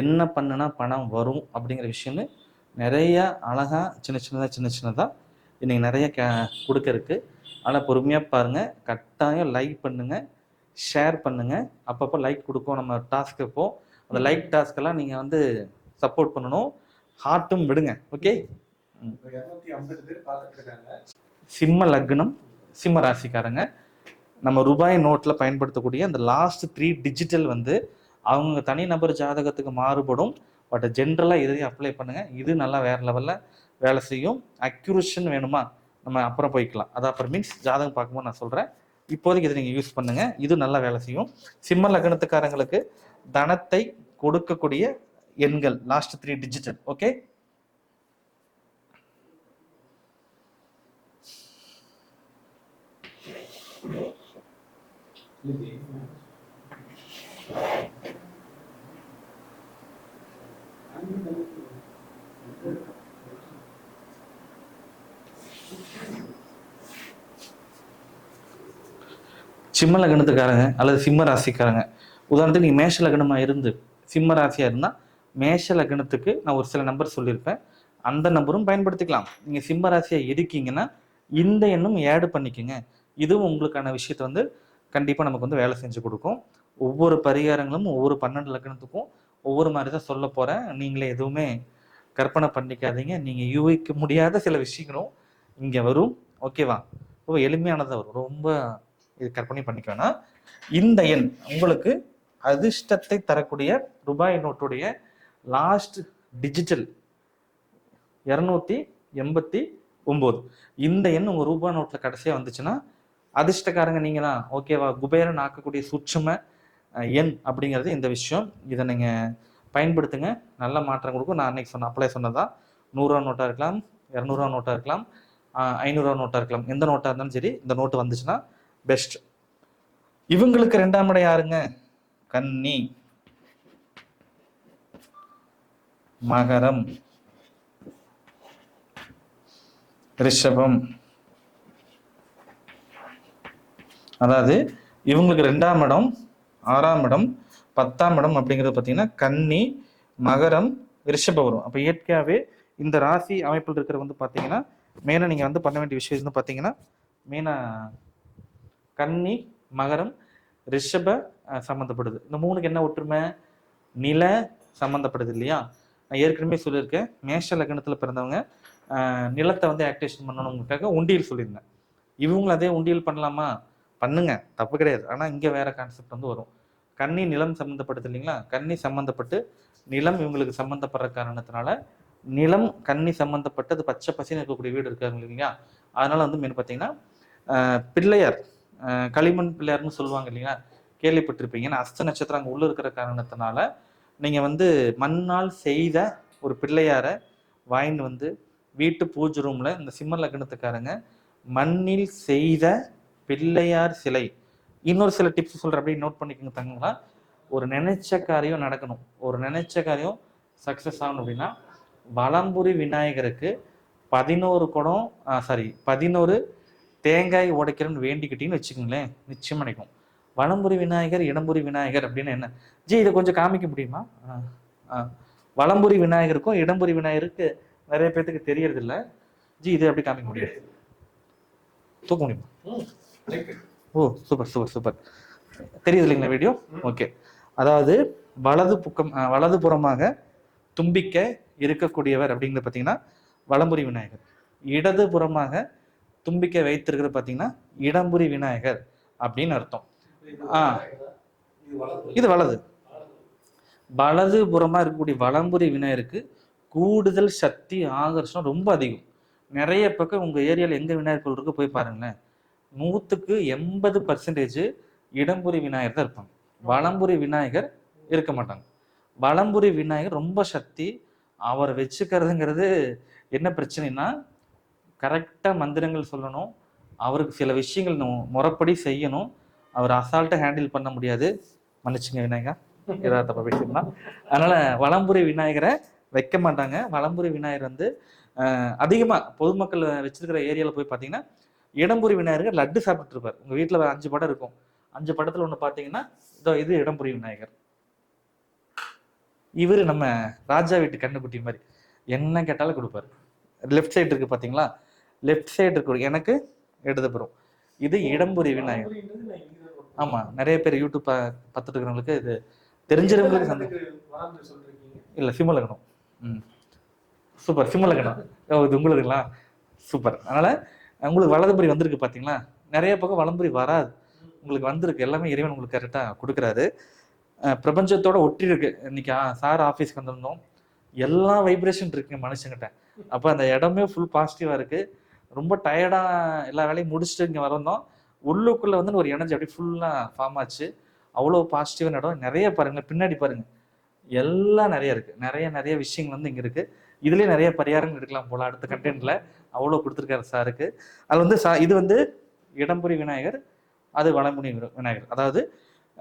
என்ன பண்ணுனா பணம் வரும் அப்படிங்கிற விஷயம்னு நிறைய அழகாக சின்ன சின்னதாக சின்ன சின்னதாக இன்றைக்கி நிறைய கே கொடுக்க இருக்குது ஆனால் பொறுமையாக பாருங்கள் கட்டாயம் லைக் பண்ணுங்கள் ஷேர் பண்ணுங்கள் அப்பப்போ லைக் கொடுப்போம். நம்ம டாஸ்க் இப்போ அந்த லைக் டாஸ்க்கெல்லாம் நீங்கள் வந்து சப்போர்ட் பண்ணணும். ஹார்ட்டும் விடுங்க. ஓகே சிம்ம லக்னம் சிம்ம ராசிக்காரங்க. நம்ம ரூபாய் நோட்டில் பயன்படுத்தக்கூடிய அந்த லாஸ்ட் த்ரீ டிஜிட்டல் வந்து அவங்க தனிநபர் ஜாதகத்துக்கு மாறுபடும். பட் ஜென்ரலாக இதையும் அப்ளை பண்ணுங்கள் இது நல்லா வேறு லெவலில் வேலை செய்யும். அக்யூரேஷன் வேணுமா? நம்ம அப்புறம் போய்க்கலாம். அது அப்புறம் மீன்ஸ் ஜாதகம் பார்க்கும்போது நான் சொல்கிறேன் இப்போதைக்கு இதை நீங்கள் யூஸ் பண்ணுங்கள் இது நல்லா வேலை செய்யும். சிம்ம லக்னத்துக்காரங்களுக்கு தனத்தை கொடுக்கக்கூடிய எண்கள் last three digital okay Thank சிம்ம லக்னத்துக்காரங்க அல்லது சிம்ம ராசிக்காரங்க. உதாரணத்துக்கு நீ மேஷ லக்னமாக இருந்து சிம்ம ராசியாக இருந்தால் மேஷ லக்னத்துக்கு நான் ஒரு சில நம்பர் சொல்லியிருப்பேன். அந்த நம்பரும் பயன்படுத்திக்கலாம். நீங்கள் சிம்ம ராசியாக இருக்கீங்கன்னா இந்த எண்ணும் ஆடு பண்ணிக்கோங்க. இதுவும் உங்களுக்கான விஷயத்தை வந்து கண்டிப்பாக நமக்கு வந்து வேலை செஞ்சு கொடுக்கும். ஒவ்வொரு பரிகாரங்களும் ஒவ்வொரு பன்னெண்டு லக்னத்துக்கும் ஒவ்வொரு மாதிரி தான் சொல்ல போகிறேன் நீங்களே எதுவுமே கற்பனை பண்ணிக்காதீங்க. நீங்கள் யூகிக்க முடியாத சில விஷயங்களும் இங்கே வரும். ஓகேவா ரொம்ப எளிமையானதாக வரும். ரொம்ப இது கற்பனை பண்ணிக்க வேணாம். இந்த எண் உங்களுக்கு அதிர்ஷ்டத்தை தரக்கூடிய ரூபாய் நோட்டுடைய லாஸ்ட் டிஜிட்டல் இரநூத்தி எண்பத்தி ஒம்பது. இந்த எண் உங்கள் ரூபாய் நோட்டில் கடைசியாக வந்துச்சுன்னா அதிர்ஷ்டக்காரங்க நீங்களா தான் ஓகேவா குபேரன் ஆக்கக்கூடிய சுட்சுமை எண் அப்படிங்கிறது இந்த விஷயம். இதை நீங்கள் பயன்படுத்துங்க. நல்ல மாற்றம் கொடுக்கும். நான் அன்னைக்கு சொன்ன அப்ளை சொன்னதான் நூறுரூவா நோட்டாக இருக்கலாம் இரநூறுவா நோட்டாக இருக்கலாம் ஐநூறுரூவா நோட்டாக இருக்கலாம். எந்த நோட்டாக இருந்தாலும் சரி இந்த நோட்டு வந்துச்சுன்னா பெஸ்ட் இவங்களுக்கு ரெண்டாம் இடம் யாருங்க? கன்னி. மகரம். ரிஷபம். அதாவது இவங்களுக்கு ரெண்டாம் இடம் ஆறாம் இடம் பத்தாம் இடம் அப்படிங்கிறது பார்த்தீங்கன்னா கன்னி மகரம் ரிஷப வரும் அப்போ இயற்கையாகவே இந்த ராசி அமைப்பில் இருக்கிற வந்து பார்த்தீங்கன்னா மெயினாக நீங்கள் வந்து பண்ண வேண்டிய விஷயம் வந்து பார்த்தீங்கன்னா மெயினாக கன்னி மகரம் ரிஷப சம்மந்தப்படுது இந்த மூணுக்கு என்ன ஒற்றுமை? நில சம்மந்தப்படுது இல்லையா? நான் ஏற்கனவே சொல்லியிருக்கேன். மேஷ லக்னத்தில் பிறந்தவங்க நிலத்தை வந்து ஆக்டிவேஷன் பண்ணணுங்கிறதுக்காக உண்டியல் சொல்லியிருந்தேன். இவங்களும் அதே உண்டியல் பண்ணலாமா? பண்ணுங்க. தப்பு கிடையாது. ஆனால் இங்கே வேற கான்செப்ட் வந்து வரும். கன்னி நிலம் சம்மந்தப்படுது இல்லைங்களா? கன்னி சம்மந்தப்பட்டு நிலம் இவங்களுக்கு சம்மந்தப்படுற காரணத்தினால நிலம் கன்னி சம்மந்தப்பட்டது பச்சை பசின்னு இருக்கக்கூடிய வீடு இருக்காங்க இல்லைங்களா? அதனால வந்து மீன் பார்த்தீங்கன்னா பிள்ளையார் களிமண் பிள்ளையார்னு சொல்லுவாங்க இல்லைங்களா? கேள்விப்பட்டிருப்பீங்க. ஏன்னா அஸ்த நட்சத்திரம் அங்கே உள்ளே இருக்கிற காரணத்தினால நீங்கள் வந்து மண்ணால் செய்த ஒரு பிள்ளையாரை வாங்கிட்டு வந்து வீட்டு பூஜை ரூமில் இந்த சிம்ம லக்னத்துக்காரங்க மண்ணில் செய்த பிள்ளையார் சிலை. இன்னொரு சில டிப்ஸ் சொல்கிறேன் அப்படியே நோட் பண்ணிக்கோங்க தங்களா ஒரு நினைச்ச காரியம் நடக்கணும். ஒரு நினைச்ச காரியம் சக்ஸஸ் ஆகணும் அப்படின்னா வலம்புரி விநாயகருக்கு பதினோரு குடம் சாரி பதினோரு தேங்காய் உடைக்கிறேன்னு வேண்டிக்கிட்டீங்கன்னு வச்சுக்கோங்களேன். நிச்சயம் கிடைக்கும் வலம்புரி விநாயகர் இடம்புரி விநாயகர் அப்படின்னு என்ன? ஜி இதை கொஞ்சம் காமிக்க முடியுமா. வலம்புரி விநாயகருக்கும் இடம்புரி விநாயகருக்கு நிறைய பேர்த்துக்கு தெரியறது இல்ல ஜி இதை எப்படி காமிக்க முடியும். தூக்க முடியுமா? ஓ சூப்பர் சூப்பர் சூப்பர். தெரியுது இல்லைங்களா வீடியோ? ஓகே. அதாவது வலது பக்கம் வலது புறமாக தும்பிக்க இருக்கக்கூடியவர் அப்படிங்கிறது பார்த்தீங்கன்னா வலம்புரி விநாயகர். இடது புறமாக தும்பிக்கை வைத்திருக்கிறது பார்த்தீங்கன்னா இடம்புரி விநாயகர் அப்படின்னு அர்த்தம். ஆ. இது வலது. வலது புறமா இருக்கக்கூடிய வலம்புரி விநாயகருக்கு கூடுதல் சக்தி ஆகர்ஷம் ரொம்ப அதிகம். நிறைய பக்கம் உங்க ஏரியால எங்க விநாயகர் கோயில் இருக்கு போய் பாருங்களேன். நூற்றுக்கு எண்பது பர்சன்டேஜ் இடம்புரி விநாயகர் தான் இருப்பாங்க. வலம்புரி விநாயகர் இருக்க மாட்டாங்க. வலம்புரி விநாயகர் ரொம்ப சக்தி அவர் வச்சுக்கிறதுங்கிறது என்ன பிரச்சனைனா கரெக்டாக மந்திரங்கள் சொல்லணும் அவருக்கு சில விஷயங்கள் முறைப்படி செய்யணும் அவர் அசால்ட்டாக ஹேண்டில் பண்ண முடியாது. மன்னிச்சுங்க விநாயகா ஏதாவது தப்பா பேசியிருந்தா. அதனால வலம்புரி விநாயகரை வைக்க மாட்டாங்க. வலம்புரி விநாயகர் வந்து அதிகமாக அதிகமா பொதுமக்கள் வச்சிருக்கிற ஏரியால போய் பார்த்தீங்கன்னா இடம்புரி விநாயகர் லட்டு சாப்பிட்டு இருப்பார் உங்க வீட்டில் அஞ்சு படம் இருக்கும். அஞ்சு படத்துல ஒன்று பார்த்தீங்கன்னா இதோ இது இடம்புரி விநாயகர் இவர் நம்ம ராஜா வீட்டு கண்ணுக்குட்டி மாதிரி. என்ன கேட்டாலும் கொடுப்பாரு. லெஃப்ட் சைடு இருக்கு பாத்தீங்களா? லெஃப்ட் சைடு இருக்கு. எனக்கு இடதுபுறம் இது இடம்புரி விநாயகர் ஆமா நிறைய பேர் யூடியூப் பார்த்துட்டு இருக்கிறவங்களுக்கு இது தெரிஞ்சவங்களுக்கு சந்தேகம் இல்ல சிம்மலகணம் ம். சூப்பர் சிம்மலகணம் இது உங்களுக்குங்களா சூப்பர். அதனால உங்களுக்கு வலதுபுரி வந்திருக்கு பார்த்தீங்களா நிறைய பக்கம் வலம்புரி வராது. உங்களுக்கு வந்திருக்கு. எல்லாமே இறைவன் உங்களுக்கு கரெக்டாக கொடுக்குறாரு. பிரபஞ்சத்தோட ஒட்டி இருக்கு இன்னைக்கு சார் ஆஃபீஸ்க்கு வந்திருந்தோம். எல்லா வைப்ரேஷன் இருக்குங்க மனுஷங்கிட்ட. அப்போ அந்த இடமே ஃபுல் பாசிட்டிவாக இருக்கு. ரொம்ப டயர்டாக எல்லா வேலையும் முடிச்சுட்டு இங்கே வரந்தோம் உள்ளுக்குள்ளே வந்து ஒரு எனர்ஜி அப்படியே ஃபுல்லாக ஃபார்ம் ஆச்சு. அவ்வளோ பாசிட்டிவான இடம் நிறைய பாருங்கள் பின்னாடி பாருங்கள் எல்லாம் நிறைய இருக்குது நிறைய நிறைய விஷயங்கள் வந்து இங்கே இருக்குது இதுலயே நிறைய பரிகாரங்கள் எடுக்கலாம் போல அடுத்த கண்டென்ட்ல அவ்வளோ கொடுத்துருக்காரு சாருக்கு. அது வந்து சா இது வந்து இடம்புரி விநாயகர் அது வளம்புரி விரு- விநாயகர். அதாவது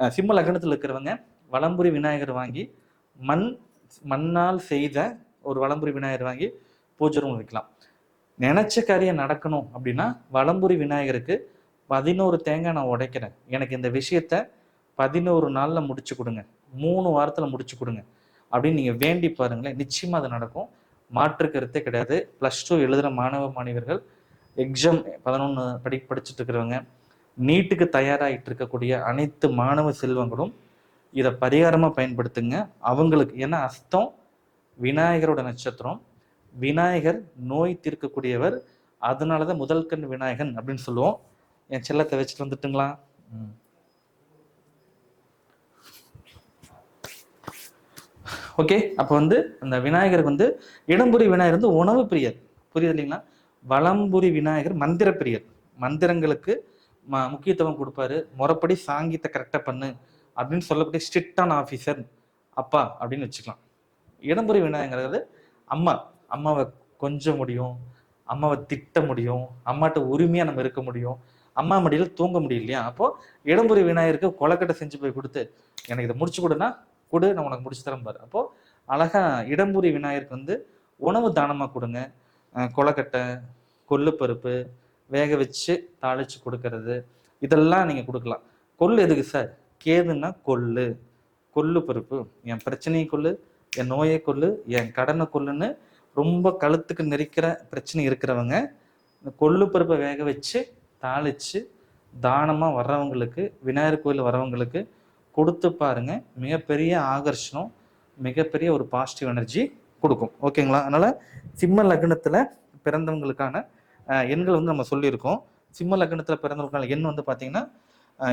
சிம்ம லக்னத்தில் இருக்கிறவங்க வளம்புரி விநாயகர் வாங்கி மண் மண்ணால் செய்த ஒரு வளம்புரி விநாயகர் வாங்கி பூஜை ரூம் வைக்கலாம். நினைச்ச காரியம் நடக்கணும் அப்படின்னா வளம்புரி விநாயகருக்கு பதினோரு தேங்காய் நான் உடைக்கிறேன். எனக்கு இந்த விஷயத்த பதினோரு நாளில் முடிச்சு கொடுங்க. மூணு வாரத்தில் முடிச்சு கொடுங்க. அப்படின்னு நீங்கள் வேண்டி பாருங்களேன். நிச்சயமாக அது நடக்கும். மாற்று கருத்தே கிடையாது. ப்ளஸ் டூ எழுதுகிற மாணவ மாணவர்கள் எக்ஸாம் பதினொன்று படி படிச்சுட்டு இருக்கிறவங்க நீட்டுக்கு தயாராகிட்டு இருக்கக்கூடிய அனைத்து மாணவ செல்வங்களும் இதை பரிகாரமாக பயன்படுத்துங்க. அவங்களுக்கு ஏன்னா அஸ்தம் விநாயகரோட நட்சத்திரம் விநாயகர் நோய் தீர்க்கக்கூடியவர் அதனால தான் முதல் கண் விநாயகன் அப்படின்னு சொல்லுவோம். என் செல்லத்தை வச்சுட்டு வந்துட்டுங்களா? ஓகே? அப்போ வந்து அந்த விநாயகருக்கு வந்து இடம்புரி விநாயகர் வந்து உணவு பிரியர். புரியுது இல்லைங்களா? வளம்புரி விநாயகர் மந்திர பிரியர். மந்திரங்களுக்கு ம முக்கியத்துவம் கொடுப்பாரு. முறைப்படி சாங்கியத்தை கரெக்டாக பண்ணு அப்படின்னு சொல்லக்கூடிய ஸ்ட்ரிக்டான ஆஃபீஸர் அப்பா அப்படின்னு வச்சுக்கலாம். இடம்புரி விநாயகங்கிறது அம்மா. அம்மாவை கொஞ்ச முடியும். அம்மாவை திட்ட முடியும். அம்மாட்ட உரிமையாக நம்ம இருக்க முடியும். அம்மா மடியில் தூங்க முடியும் இல்லையா அப்போ இடம்புரி விநாயகருக்கு கொலக்கட்டை செஞ்சு போய் கொடுத்து எனக்கு இதை முடிச்சு கொடுனா கொடு நான் உனக்கு முடிச்சு தரம்பார் பாரு. அப்போ அழகா இடம்புரி விநாயகருக்கு வந்து உணவு தானமாக கொடுங்க. கொலக்கட்டை கொல்லுப்பருப்பு வேக வச்சு தாளிச்சு கொடுக்கறது. இதெல்லாம் நீங்கள் கொடுக்கலாம். கொள்ளு எதுக்கு சார்? கேதுன்னா கொள்ளு. கொள்ளு பருப்பு. என் பிரச்சனையை கொள்ளு என் நோயை கொள்ளு என் கடனை கொள்ளுன்னு ரொம்ப கழுத்துக்கு நெரிக்கிற பிரச்சனை இருக்கிறவங்க இந்த கொள்ளு பருப்பை வேக வச்சு தாளிச்சு தானமாக வர்றவங்களுக்கு விநாயகர் கோயில் வர்றவங்களுக்கு கொடுத்து பாருங்க. மிகப்பெரிய ஆகர்ஷணம் மிகப்பெரிய ஒரு பாசிட்டிவ் எனர்ஜி கொடுக்கும். ஓகேங்களா அதனால சிம்ம லக்னத்தில் பிறந்தவங்களுக்கான எண்கள் வந்து நம்ம சொல்லியிருக்கோம். சிம்ம லக்னத்தில் பிறந்தவங்களுக்கான எண் வந்து பார்த்திங்கன்னா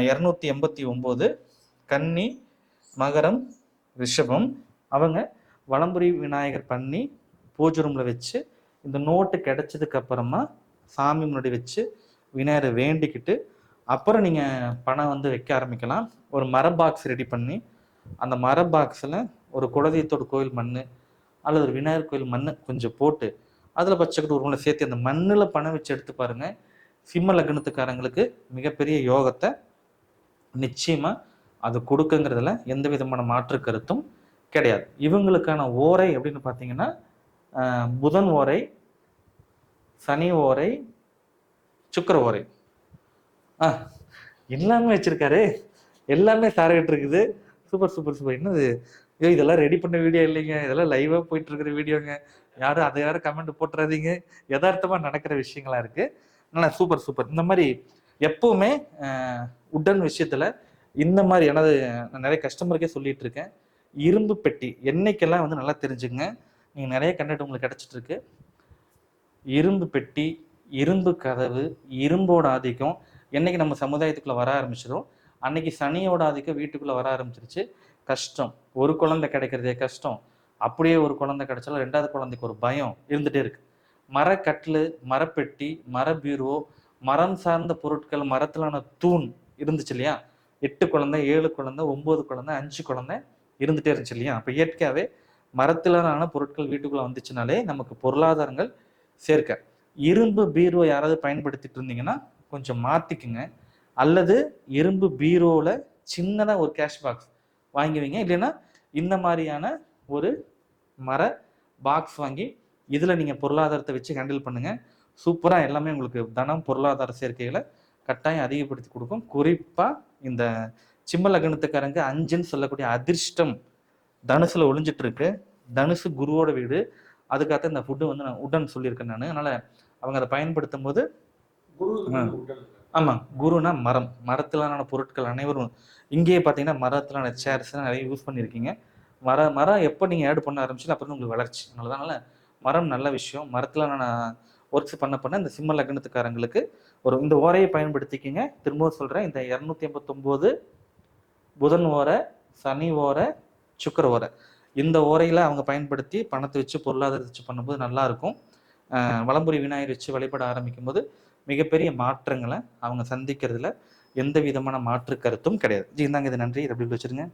இரநூத்தி எண்பத்தி ஒம்பது கன்னி மகரம் ரிஷபம். அவங்க வலம்புரி விநாயகர் பண்ணி பூஜை ரூமில் வச்சு இந்த நோட்டு கிடைச்சதுக்கு அப்புறமா சாமி முன்னாடி வச்சு விநாயகரை வேண்டிக்கிட்டு அப்புறம் நீங்கள் பணம் வந்து வைக்க ஆரம்பிக்கலாம். ஒரு மர பாக்ஸ் ரெடி பண்ணி அந்த மர பாக்ஸில் ஒரு குலதெய்வத்தோட கோயில் மண் அல்லது ஒரு விநாயகர் கோயில் மண் கொஞ்சம் போட்டு அதில் பச்சைக்கட்டு ஒரு சேர்த்து அந்த மண்ணில் பணம் வச்சு எடுத்து பாருங்கள் சிம்ம லக்னத்துக்காரங்களுக்கு மிகப்பெரிய யோகத்தை நிச்சயமாக அது கொடுக்குங்கிறதுல எந்த விதமான மாற்று கருத்தும் கிடையாது. இவங்களுக்கான ஓரை அப்படின்னு பார்த்தீங்கன்னா புதன் ஓரை சனி ஓரை சுக்கிர ஓரை. ஆ எல்லாமே வச்சிருக்காரு. எல்லாமே சார்கிட்ட இருக்குது. சூப்பர் சூப்பர் சூப்பர் என்னது? ஐயோ இதெல்லாம் ரெடி பண்ண வீடியோ இல்லைங்க. இதெல்லாம் லைவாக போயிட்டு இருக்கிற வீடியோங்க யாரும் அதை யாரும் கமெண்ட் போட்டுறாதீங்க. யதார்த்தமாக நடக்கிற விஷயங்களா இருக்கு. ஆனால் சூப்பர் சூப்பர் இந்த மாதிரி எப்பவுமே உடன் விஷயத்துல இந்த மாதிரி எனது நான் நிறைய கஸ்டமருக்கே சொல்லிட்டு இருக்கேன் இரும்பு பெட்டி. என்னைக்கெல்லாம் வந்து நல்லா தெரிஞ்சுங்க நீங்கள் நிறைய கண்டென்ட் உங்களுக்கு கிடைச்சிட்டு இருக்கு இரும்பு பெட்டி இரும்பு கதவு இரும்போட ஆதிக்கம் என்னைக்கு நம்ம சமுதாயத்துக்குள்ளே வர ஆரம்பிச்சதோ அன்னைக்கு சனியோட ஆதிக்கம் வீட்டுக்குள்ளே வர ஆரம்பிச்சிருச்சு. கஷ்டம். ஒரு குழந்தை கிடைக்கிறதே கஷ்டம். அப்படியே ஒரு குழந்தை கிடைச்சாலும் ரெண்டாவது குழந்தைக்கு ஒரு பயம் இருந்துகிட்டே இருக்கு. மரக்கட்டில் மரப்பெட்டி மர பீரோ மரம் சார்ந்த பொருட்கள் மரத்திலான தூண் இருந்துச்சு இல்லையா? எட்டு குழந்தை ஏழு குழந்தை ஒம்பது குழந்தை அஞ்சு குழந்தை இருந்துட்டே இருந்துச்சு இல்லையா? அப்போ இயற்கையாகவே மரத்திலான பொருட்கள் வீட்டுக்குள்ளே வந்துச்சுனாலே நமக்கு பொருளாதாரங்கள் சேர்க்க. இரும்பு பீரோ யாராவது பயன்படுத்திட்டு இருந்தீங்கன்னா கொஞ்சம் மாற்றிக்குங்க அல்லது இரும்பு பீரோவில் சின்னதாக ஒரு கேஷ் பாக்ஸ் வாங்கி வைங்க இல்லைன்னா இந்த மாதிரியான ஒரு மர பாக்ஸ் வாங்கி இதில் நீங்கள் பொருளாதாரத்தை வச்சு ஹேண்டில் பண்ணுங்கள் சூப்பராக எல்லாமே உங்களுக்கு தனம் பொருளாதார சேர்க்கைகளை கட்டாயம் அதிகப்படுத்தி கொடுக்கும். குறிப்பாக இந்த சிம்ம லக்னத்துக்காரங்க அஞ்சுன்னு சொல்லக்கூடிய அதிர்ஷ்டம் தனுசில் ஒளிஞ்சிட்டு இருக்கு தனுசு குருவோட வீடு. அதுக்காக இந்த ஃபுட்டு வந்து நான் உடன் சொல்லியிருக்கேன் நான். அதனால் அவங்க அதை பயன்படுத்தும் போது ஆமாம் குருனா மரம். மரத்திலான பொருட்கள் அனைவரும் இங்கேயே பார்த்தீங்கன்னா மரத்திலான சேர்ஸ் நிறைய யூஸ் பண்ணியிருக்கீங்க. மர மரம் எப்போ நீங்கள் ஆட் பண்ண ஆரம்பிச்சு அப்புறம் உங்களுக்கு வளர்ச்சி. அதனால மரம் நல்ல விஷயம். மரத்திலான ஒர்க்ஸ் பண்ண பண்ண இந்த சிம்ம லக்னத்துக்காரங்களுக்கு ஒரு இந்த ஓரையை பயன்படுத்திக்கிங்க. திரும்பவும் சொல்கிறேன் இந்த இரநூத்தி எண்பத்தொம்போது புதன் ஓரை சனி ஓரை சுக்கிர ஓரை. இந்த ஓரையில் அவங்க பயன்படுத்தி பணத்தை வச்சு பொருளாதாரத்தை வச்சு பண்ணும்போது நல்லா இருக்கும். ஆஹ் வலம்புரி விநாயகர் வச்சு வழிபட ஆரம்பிக்கும் போது மிகப்பெரிய மாற்றங்களை அவங்க சந்திக்கிறதுல எந்த விதமான மாற்று கருத்தும் கிடையாது. ஜி இந்தாங்க இது நன்றி. இதை அப்படி வச்சிருங்க.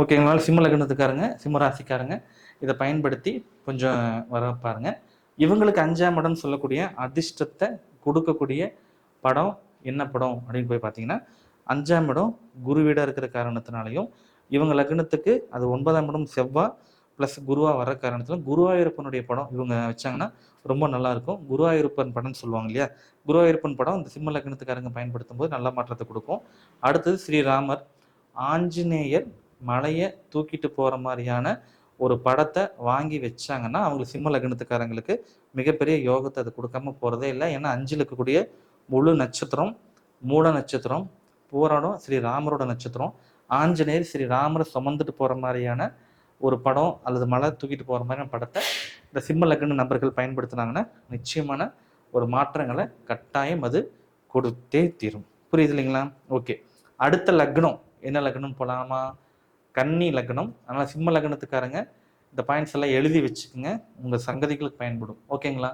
ஓகே எங்களால் சிம்ம லக்னத்துக்காரங்க சிம்ம ராசிக்காரங்க இதை பயன்படுத்தி கொஞ்சம் வர பாருங்க. இவங்களுக்கு அஞ்சாம் இடம் சொல்லக்கூடிய அதிர்ஷ்டத்தை கொடுக்கக்கூடிய படம் என்ன படம் அப்படின்னு போய் பார்த்தீங்கன்னா அஞ்சாம் இடம் குரு வீடாக இருக்கிற காரணத்தினாலையும் இவங்க லக்னத்துக்கு அது ஒன்பதாம் இடம் செவ்வாய் ப்ளஸ் குருவாக வர காரணத்தில் குருவாயூரப்பனுடைய படம் இவங்க வச்சாங்கன்னா ரொம்ப நல்லா இருக்கும் குருவாயூரப்பன் படம்னு சொல்லுவாங்க இல்லையா? குருவாயூரப்பன் படம் இந்த சிம்ம லக்னத்துக்காரங்க பயன்படுத்தும் போது நல்ல மாற்றத்தை கொடுக்கும். அடுத்தது ஸ்ரீராமர் ஆஞ்சநேயர் மலையை தூக்கிட்டு போகிற மாதிரியான ஒரு படத்தை வாங்கி வச்சாங்கன்னா அவங்களுக்கு சிம்ம லக்னத்துக்காரங்களுக்கு மிகப்பெரிய யோகத்தை அது கொடுக்காம போகிறதே இல்லை. ஏன்னா அஞ்சில் இருக்கக்கூடிய முழு நட்சத்திரம் மூல நட்சத்திரம் பூராடம் ஸ்ரீ ராமரோட நட்சத்திரம். ஆஞ்சநேயர் ஸ்ரீ ராமரை சுமந்துட்டு போகிற மாதிரியான ஒரு படம் அல்லது மலை தூக்கிட்டு போகிற மாதிரியான படத்தை இந்த சிம்ம லக்ன நபர்கள் பயன்படுத்தினாங்கன்னா நிச்சயமான ஒரு மாற்றங்களை கட்டாயம் அது கொடுத்தே தீரும். புரியுது இல்லைங்களா? ஓகே. அடுத்த லக்னம். என்ன லக்னம் போகலாமா கன்னி லக்னம். அதனால் சிம்ம லக்னத்துக்காரங்க இந்த பாயிண்ட்ஸ் எல்லாம் எழுதி வச்சுக்கோங்க. உங்கள் சங்கதிகளுக்கு பயன்படும். ஓகேங்களா?